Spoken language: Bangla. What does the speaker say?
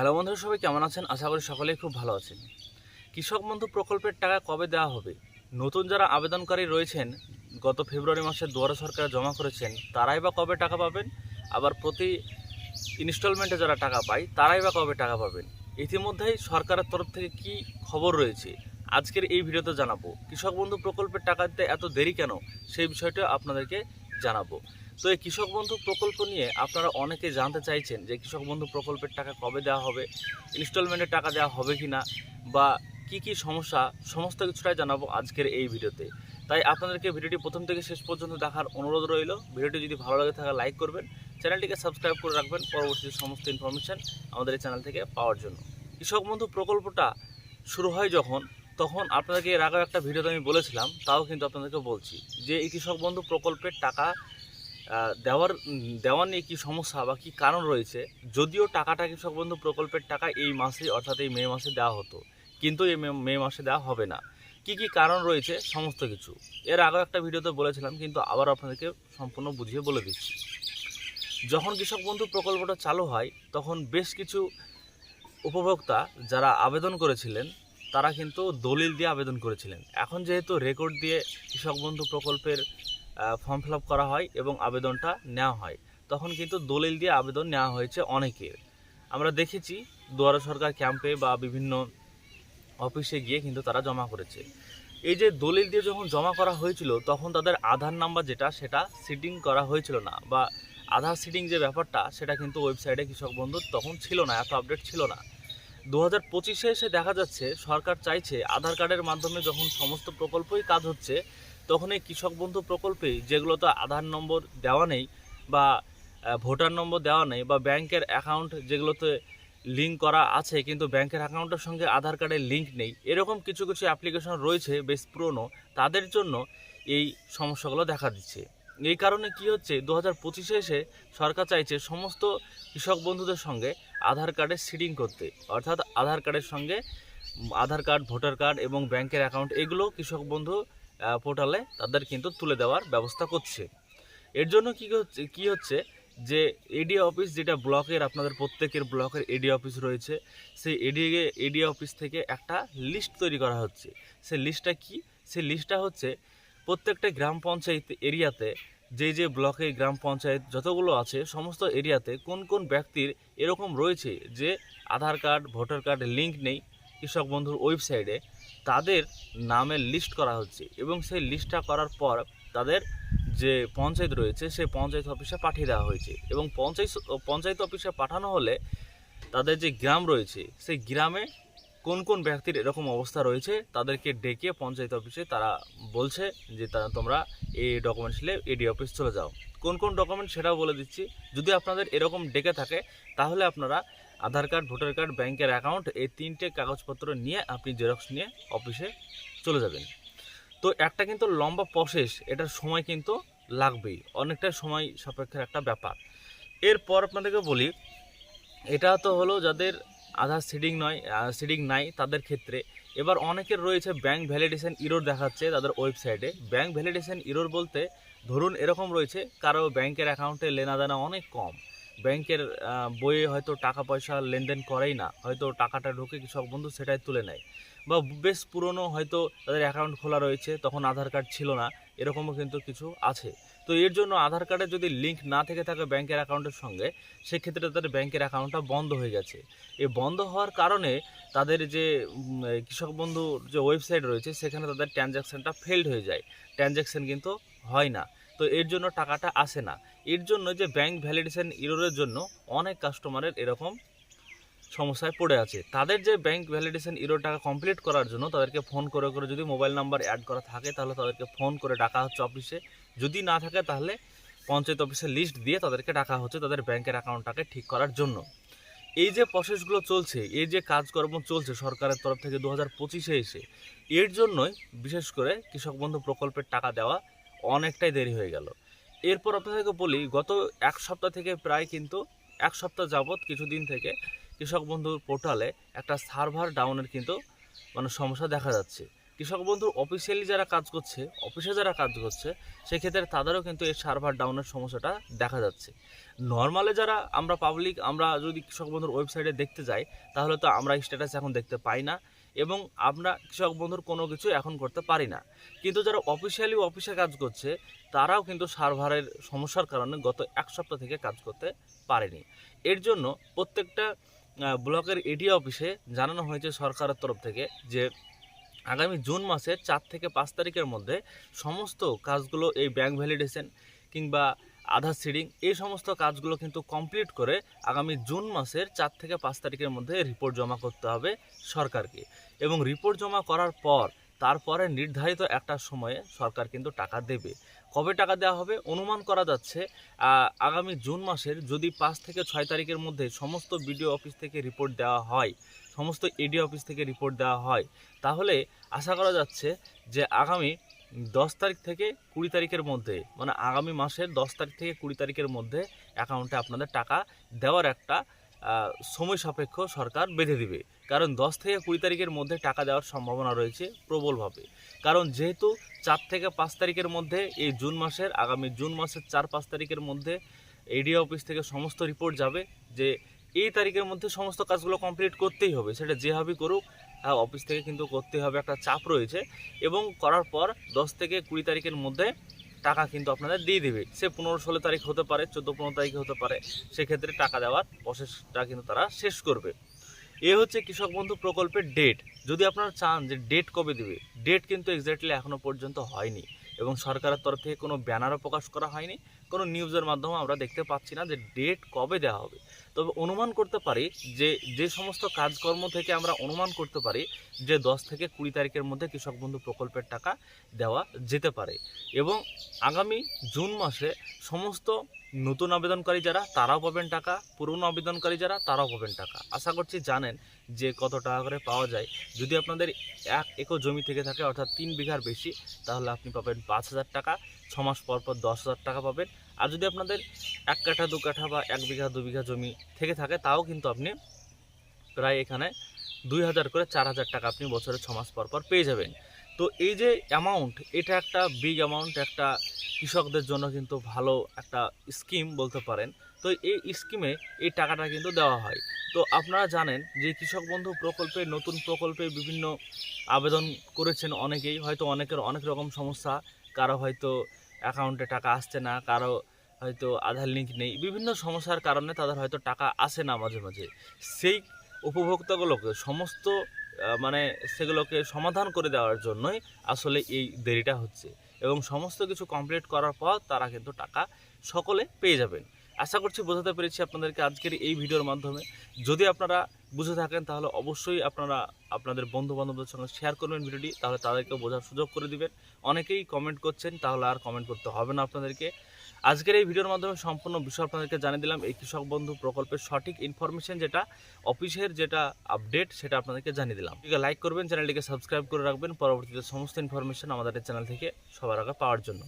হ্যালো বন্ধুরা, সবাই কেমন আছেন? আশা করি সকলেই খুব ভালো আছেন। কৃষক বন্ধু প্রকল্পের টাকা কবে দেওয়া হবে? নতুন যারা আবেদনকারী রয়েছেন, গত ফেব্রুয়ারি মাসে দুয়ারে সরকার জমা করেছেন, তারাই বা কবে টাকা পাবেন? আবার প্রতি ইনস্টলমেন্টে যারা টাকা পায়, তারাই বা কবে টাকা পাবেন? ইতিমধ্যেই সরকারের তরফ থেকে কি খবর রয়েছে? আজকের এই ভিডিওতে জানাব। কৃষক বন্ধু প্রকল্পের টাকা দিতে এত দেরি কেন? সেই বিষয়টা আপনাদেরকে জানাব। তো এই কৃষক বন্ধু প্রকল্প নিয়ে আপনারা অনেকে জানতে চাইছেন যে কৃষক বন্ধু প্রকল্পের টাকা কবে দেওয়া হবে ইনস্টলমেন্টের টাকা দেওয়া হবে কি না বা কি কি সমস্যা, সমস্ত কিছুটাই জানাব আজকের এই ভিডিওতে। তাই আপনাদেরকে ভিডিওটি প্রথম থেকে শেষ পর্যন্ত দেখার অনুরোধ রইল। ভিডিওটি যদি ভালো লাগে থাকে লাইক করবেন, চ্যানেলটিকে সাবস্ক্রাইব করে রাখবেন। পরবর্তী সমস্ত ইনফরমেশান আমাদের এই চ্যানেল থেকে পাওয়ার জন্য। কৃষক বন্ধু প্রকল্পটা শুরু হয় যখন, তখন আপনাদেরকে এর আগেও একটা ভিডিওতে আমি বলেছিলাম, তাও কিন্তু আপনাদেরকে বলছি যে এই কৃষক বন্ধু প্রকল্পের টাকা দেওয়ার দেওয়া নিয়ে কী সমস্যা বা কী কারণ রয়েছে? যদিও টাকাটা কৃষক বন্ধু প্রকল্পের টাকা এই মাসে অর্থাৎ এই মে মাসে দেওয়া হতো, কিন্তু এই মে মাসে দেওয়া হবে না। কি কি কারণ রয়েছে? সমস্ত কিছু। এর আগেও একটা ভিডিওতে বলেছিলাম, কিন্তু আবার আপনাদেরকে সম্পূর্ণ বুঝিয়ে বলে দিচ্ছি। যখন কৃষক বন্ধু প্রকল্পটা চালু হয়, তখন বেশ কিছু উপভোক্তা যারা আবেদন করেছিলেন, তারা কিন্তু দলিল দিয়ে আবেদন করেছিলেন। এখন যেহেতু রেকর্ড দিয়ে কৃষক বন্ধু প্রকল্পের ফর্ম ফিল করা হয় এবং আবেদনটা নেওয়া হয়। তখন কিন্তু দলিল দিয়ে আবেদন নেওয়া হয়েছে অনেকের। আমরা দেখেছি দুয়ারা সরকার ক্যাম্পে বা বিভিন্ন অফিসে গিয়ে কিন্তু তারা জমা করেছে। এই যে দলিল দিয়ে যখন জমা করা হয়েছিল, তখন তাদের আধার নাম্বার যেটা, সেটা সিটিং করা হয়েছিল না বা আধার সিটিং যে ব্যাপারটা, সেটা কিন্তু ওয়েবসাইটে কৃষক বন্ধুর তখন ছিল না, এত আপডেট ছিল না। দু হাজার পঁচিশে এসে দেখা যাচ্ছে, সরকার চাইছে আধার কার্ডের মাধ্যমে যখন সমস্ত প্রকল্পই কাজ হচ্ছে তখন এই কৃষক বন্ধু প্রকল্পে যেগুলোতে আধার নম্বর দেওয়া নেই বা ভোটার নম্বর দেওয়া নেই বা ব্যাংকের অ্যাকাউন্ট যেগুলোতে লিঙ্ক করা আছে কিন্তু ব্যাংকের অ্যাকাউন্টের সঙ্গে আধার কার্ডের লিঙ্ক নেই, এরকম কিছু কিছু অ্যাপ্লিকেশন রয়েছে, বেশ পুরনো, তাদের জন্য এই সমস্যাগুলো দেখা দিচ্ছে। এই কারণে কি হচ্ছে দু হাজার পঁচিশে এসে সরকার চাইছে সমস্ত কৃষক বন্ধুদের সঙ্গে আধার কার্ডের সিডিং করতে। অর্থাৎ আধার কার্ডের সঙ্গে আধার কার্ড, ভোটার কার্ড এবং ব্যাংকের অ্যাকাউন্ট এগুলো কৃষক বন্ধু পোর্টালে তাদের কিন্তু তুলে দেওয়ার ব্যবস্থা করছে। এর জন্য কি হচ্ছে কি হচ্ছে যে এডি অফিস যেটা ব্লকের, আপনাদের প্রত্যেকের ব্লকের এডি অফিস রয়েছে, সেই এডি এডি অফিস থেকে একটা লিস্ট তৈরি করা হচ্ছে। সেই লিস্টটা কি? সেই লিস্টটা হচ্ছে প্রত্যেকটা গ্রাম পঞ্চায়েত এরিয়াতে, যে যে ব্লকে গ্রাম পঞ্চায়েত যতগুলো আছে, সমস্ত এরিয়াতে কোন কোন ব্যক্তির এরকম রয়েছে যে Aadhaar card, voter card link নেই কৃষক বন্ধুর ওয়েবসাইটে, তাদের নামের লিস্ট করা হচ্ছে এবং সেই লিস্টটা করার পর তাদের যে পঞ্চায়েত রয়েছে, সেই পঞ্চায়েত অফিসে পাঠিয়ে দেওয়া হয়েছে এবং পঞ্চায়েত পঞ্চায়েত অফিসে পাঠানো হলে তাদের যে গ্রাম রয়েছে, সেই গ্রামে কোন কোন ব্যক্তির এরকম অবস্থা রয়েছে, তাদেরকে ডেকে পঞ্চায়েত অফিসে তারা বলছে যে তারা তোমরা এই ডকুমেন্টস নিয়ে এডি অফিস চলে যাও। কোন কোন ডকুমেন্ট সেটাও বলে দিচ্ছি। যদি আপনাদের এরকম ডেকে থাকে, তাহলে আপনারা আধার কার্ড, ভোটার কার্ড ব্যাংকের অ্যাকাউন্ট এই তিনটে কাগজপত্র নিয়ে আপনি জেরক্স নিয়ে অফিসে চলে যাবেন। তো একটা কিন্তু লম্বা প্রসেস এটার সময় কিন্তু লাগবেই। অনেকটা সময় সাপেক্ষের একটা ব্যাপার। এরপর আপনাদেরকে বলি, এটা তো হলো যাদের আধার সিডিং নয় সিডিং নাই তাদের ক্ষেত্রে। এবার অনেকের রয়েছে ব্যাংক ভ্যালিডেশন ইরোর দেখাচ্ছে তাদের ওয়েবসাইটে ব্যাংক ভ্যালিডেশন ইরোর বলতে ধরুন এরকম রয়েছে, কারও ব্যাংকের অ্যাকাউন্টে লেনাদেনা অনেক কম। ব্যাংকের বইয়ে হয়তো টাকা পয়সা লেনদেন করেই না, হয়তো টাকাটা ঢুকে কৃষক বন্ধু সেটাই তুলে নেয়। বা বেশ পুরনো হয়তো তাদের অ্যাকাউন্ট খোলা রয়েছে, তখন আধার কার্ড ছিল না, এরকমও কিন্তু কিছু আছে। তো এর জন্য আধার কার্ডে যদি লিঙ্ক না থেকে থাকে ব্যাংকের অ্যাকাউন্টের সঙ্গে, সেক্ষেত্রে তাদের ব্যাংকের অ্যাকাউন্টটা বন্ধ হয়ে গেছে। এই বন্ধ হওয়ার কারণে তাদের যে কৃষক বন্ধুর যে ওয়েবসাইট রয়েছে, সেখানে তাদের ট্রানজ্যাকশানটা ফেলড হয়ে যায়। ট্রানজ্যাকশান কিন্তু হয় না। তো এর জন্য টাকাটা আসে না। এর জন্য যে ব্যাংক ভ্যালিডেশন ইরোরের জন্য অনেক কাস্টমারের এরকম সমস্যায় পড়ে আছে। তাদের যে ব্যাংক ভ্যালিডেশন ইরো টাকা কমপ্লিট করার জন্য তাদেরকে ফোন করে করে যদি মোবাইল নাম্বার অ্যাড করা থাকে, তাহলে তাদেরকে ফোন করে ডাকা হচ্ছে অফিসে যদি না থাকে তাহলে পঞ্চায়েত অফিসে লিস্ট দিয়ে তাদেরকে ডাকা হচ্ছে তাদের ব্যাংকের অ্যাকাউন্টটাকে ঠিক করার জন্য। এই যে প্রসেসগুলো চলছে, এই যে কাজকর্ম চলছে সরকারের তরফ থেকে দু হাজার পঁচিশে এসে, এর জন্যই বিশেষ করে কৃষক বন্ধু প্রকল্পের টাকা দেওয়া অনেকটাই দেরি হয়ে গেল। এরপর আপনাদেরকে বলি, গত এক সপ্তাহ থেকে প্রায় কিন্তু এক সপ্তাহ যাবৎ কিছুদিন থেকে কৃষক বন্ধুর পোর্টালে একটা সার্ভার ডাউনের কিন্তু মানে সমস্যা দেখা যাচ্ছে। কৃষক বন্ধু অফিসিয়ালি যারা কাজ করছে অফিসে যারা কাজ করছে, সেক্ষেত্রে তাদেরও কিন্তু এই সার্ভার ডাউনের সমস্যাটা দেখা যাচ্ছে। নর্মালে যারা আমরা পাবলিক আমরা যদি কৃষক বন্ধুর ওয়েবসাইটে দেখতে যাই, তাহলে তো আমরা স্ট্যাটাস এখন দেখতে পাই না এবং আমরা কৃষক বন্ধুর কোনো কিছু এখন করতে পারি না। কিন্তু যারা অফিসিয়ালি অফিসে কাজ করছে, তারাও কিন্তু সার্ভারের সমস্যার কারণে গত এক সপ্তাহ থেকে কাজ করতে পারেনি। এর জন্য প্রত্যেকটা ব্লকের এডি অফিসে জানানো হয়েছে সরকারের তরফ থেকে যে আগামী জুন মাসের চার থেকে পাঁচ তারিখের মধ্যে সমস্ত কাজগুলো এই ব্যাংক ভ্যালিডেশন কিংবা আধার সিডিং এই সমস্ত কাজগুলো কিন্তু কমপ্লিট করে আগামী জুন মাসের চার থেকে পাঁচ তারিখের মধ্যে রিপোর্ট জমা করতে হবে সরকারকে। এবং রিপোর্ট জমা করার পর তারপরে নির্ধারিত একটা সময়ে সরকার কিন্তু টাকা দেবে। কবে টাকা দেওয়া হবে? অনুমান করা যাচ্ছে আগামী জুন মাসের যদি পাঁচ থেকে ছয় তারিখের মধ্যে সমস্ত বিডিও অফিস থেকে রিপোর্ট দেওয়া হয় সমস্ত এডি অফিস থেকে রিপোর্ট দেওয়া হয়। তাহলে আশা করা যাচ্ছে যে আগামী দশ তারিখ থেকে কুড়ি তারিখের মধ্যে মানে আগামী মাসের দশ তারিখ থেকে কুড়ি তারিখের মধ্যে অ্যাকাউন্টে আপনাদের টাকা দেওয়ার একটা সময় সাপেক্ষ সরকার বেঁধে দিবে। কারণ দশ থেকে কুড়ি তারিখের মধ্যে টাকা দেওয়ার সম্ভাবনা রয়েছে প্রবলভাবে। কারণ যেহেতু চার থেকে পাঁচ তারিখের মধ্যে এই জুন মাসের, আগামী জুন মাসের চার পাঁচ তারিখের মধ্যে এডিও অফিস থেকে সমস্ত রিপোর্ট যাবে যে এই তারিখের মধ্যে সমস্ত কাজগুলো কমপ্লিট করতেই হবে। সেটা যেভাবেই করুক অফিস থেকে কিন্তু করতে হবে একটা চাপ রয়েছে এবং করার পর দশ থেকে কুড়ি তারিখের মধ্যে টাকা কিন্তু আপনাদের দিয়ে দেবে। সে পনেরো ষোলো তারিখ হতে পারে, চোদ্দ পনেরো তারিখে হতে পারে, সেক্ষেত্রে টাকা দেওয়ার প্রসেসটা কিন্তু তারা শেষ করবে। এ হচ্ছে কৃষক বন্ধু প্রকল্পের ডেট যদি আপনারা চান যে ডেট কবে দেবে ডেট কিন্তু এক্স্যাক্টলি এখনও পর্যন্ত হয়নি এবং সরকারের তরফ থেকে কোনো ব্যানারও প্রকাশ করা হয়নি। কোনো নিউজের মাধ্যমে আমরা দেখতে পাচ্ছি না যে ডেট কবে দেওয়া হবে। তবে অনুমান করতে পারি যে যে সমস্ত কাজকর্ম থেকে আমরা অনুমান করতে পারি যে, দশ থেকে কুড়ি তারিখের মধ্যে কৃষক বন্ধু প্রকল্পের টাকা দেওয়া যেতে পারে। এবং আগামী জুন মাসে সমস্ত নতুন আবেদনকারী যারা, তারাও পাবেন টাকা, পুরনো আবেদনকারী যারা, তারাও পাবেন টাকা। আশা করছি জানেন যে, কত টাকা করে পাওয়া যায়। যদি আপনাদের এক একর জমি থেকে থাকে, অর্থাৎ তিন বিঘার বেশি, তাহলে আপনি পাবেন পাঁচ হাজার টাকা, ছ মাস পর পর দশ হাজার টাকা পাবেন। আর যদি আপনাদের এক কাঠা, দু কাঠা বা এক বিঘা, দু বিঘা জমি থেকে থাকে, তাও কিন্তু আপনি প্রায় এখানে দুই হাজার করে চার হাজার টাকা আপনি বছরে ছ মাস পর পর পেয়ে যাবেন। তো এই যে অ্যামাউন্ট এটা একটা বিগ অ্যামাউন্ট একটা কৃষকদের জন্য কিন্তু ভালো একটা স্কিম বলতে পারেন। তো এই স্কিমে এই টাকাটা কিন্তু দেওয়া হয়। তো আপনারা জানেন যে কৃষক বন্ধু প্রকল্পে, নতুন প্রকল্পে বিভিন্ন আবেদন করেছেন অনেকেই। হয়তো অনেকের অনেক রকম সমস্যা, কারও হয়তো অ্যাকাউন্টে টাকা আসছে না, কারও হয়তো আধার লিঙ্ক নেই, বিভিন্ন সমস্যার কারণে তাদের হয়তো টাকা আসে না মাঝে মাঝে। সেই উপভোক্তাগুলোকে সমস্ত মানে সেগুলোকে সমাধান করে দেওয়ার জন্যই আসলে এই দেরিটা হচ্ছে। এবং সমস্ত কিছু কমপ্লিট করার পর তারা কিন্তু টাকা সকলে পেয়ে যাবেন। আশা করছি বোঝাতে পেরেছি আপনাদেরকে আজকের এই ভিডিওর মাধ্যমে। যদি আপনারা বুঝে থাকেন, তাহলে অবশ্যই আপনারা আপনাদের বন্ধু বান্ধবদের সঙ্গে শেয়ার করবেন ভিডিওটি, তাহলে তাদেরকে বোঝার সুযোগ করে দিবেন। অনেকেই কমেন্ট করছেন, তাহলে আর কমেন্ট করতে হবে না আপনাদেরকে। আজকের এই ভিডিওর মাধ্যমে সম্পূর্ণ বিষয় আপনাদেরকে জানিয়ে দিলাম, এই কৃষক বন্ধু প্রকল্পের সঠিক ইনফরমেশন যেটা, অফিসের যেটা আপডেট সেটা আপনাদেরকে জানিয়ে দিলাম। লাইক করবেন চ্যানেলটিকে সাবস্ক্রাইব করে রাখবেন, পরবর্তীতে সমস্ত ইনফরমেশন আমাদের চ্যানেল থেকে সবার আগে পাওয়ার জন্য।